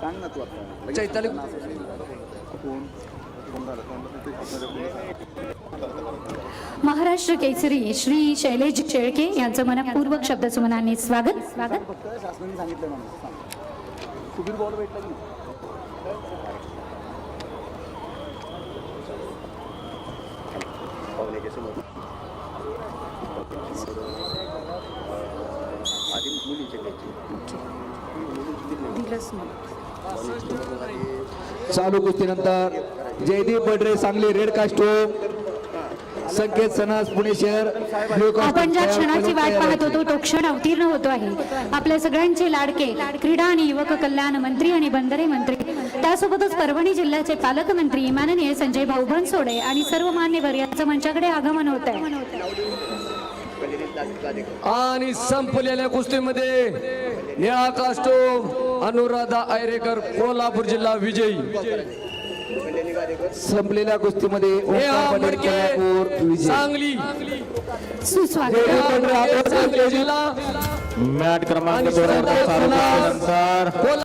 सांग ना तू आता. चैताली कोण? महाराष्ट्र केसरी श्री शैलेश शेळके यांचं मनपूर्वक शब्दसुमनाने स्वागत. स्वागत फक्त शासनाने सांगितलं मला सांग. सुधीर बॉल भेटला की नाही? आधी मुलीचे घ्यायचे. चालू कुस्तीनंतर जयदीप बडरे सांगली रेड कास्टोम संकेत सनास पुणे शहर. आपण ज्या क्षणाची वाट पाहत. होतो. तो क्षण अवतीर्ण होतो आहे. आपल्या सगळ्यांचे लाडके क्रीडा आणि युवक कल्याण मंत्री आणि बंदरे मंत्री. त्यासोबतच परभणी जिल्ह्याचे पालकमंत्री माननीय संजय भाऊ बनसोडे आणि सर्व मान्यवर यांचं मंचाकडे आगमन होत आहे. आणि संपलेल्या कुस्तीमध्ये निळा कास्टोम अनुराधा आयरेकर कोल्हापूर जिल्हा विजयी. संपलेल्या विजय. सांगली. मॅट क्रमांक दोन